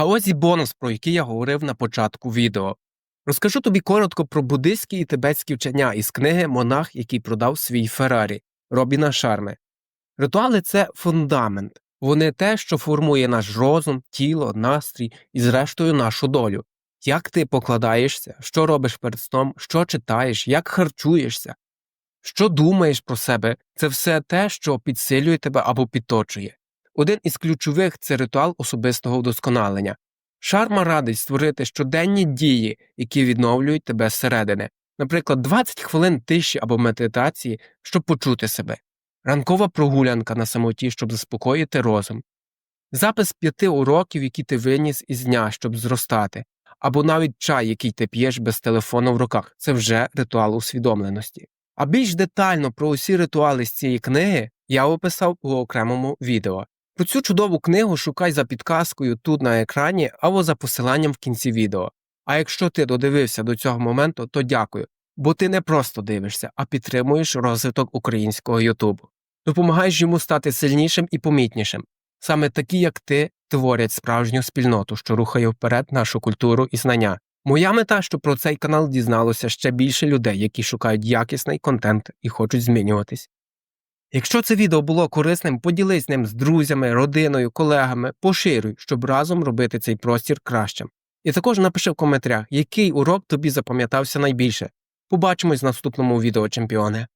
А ось і бонус, про який я говорив на початку відео. Розкажу тобі коротко про буддистські і тибетські вчення із книги Монах, який продав свій Феррарі Робіна Шарми. Ритуали це фундамент, вони те, що формує наш розум, тіло, настрій і, зрештою, нашу долю. Як ти покладаєшся, що робиш перед сном, що читаєш, як харчуєшся, що думаєш про себе, це все те, що підсилює тебе або підточує. Один із ключових це ритуал особистого вдосконалення. Шарма радить створити щоденні дії, які відновлюють тебе зсередини, наприклад, 20 хвилин тиші або медитації, щоб почути себе, ранкова прогулянка на самоті, щоб заспокоїти розум, запис п'яти уроків, які ти виніс із дня, щоб зростати, або навіть чай, який ти п'єш без телефону в руках це вже ритуал усвідомленості. А більш детально про усі ритуали з цієї книги я описав у окремому відео. Про цю чудову книгу шукай за підказкою тут на екрані або за посиланням в кінці відео. А якщо ти додивився до цього моменту, то дякую, бо ти не просто дивишся, а підтримуєш розвиток українського Ютубу. Допомагаєш йому стати сильнішим і помітнішим. Саме такі, як ти, творять справжню спільноту, що рухає вперед нашу культуру і знання. Моя мета, щоб про цей канал дізналося ще більше людей, які шукають якісний контент і хочуть змінюватись. Якщо це відео було корисним, поділись ним з друзями, родиною, колегами, поширюй, щоб разом робити цей простір кращим. І також напиши в коментарях, який урок тобі запам'ятався найбільше. Побачимось в наступному відео, чемпіоне.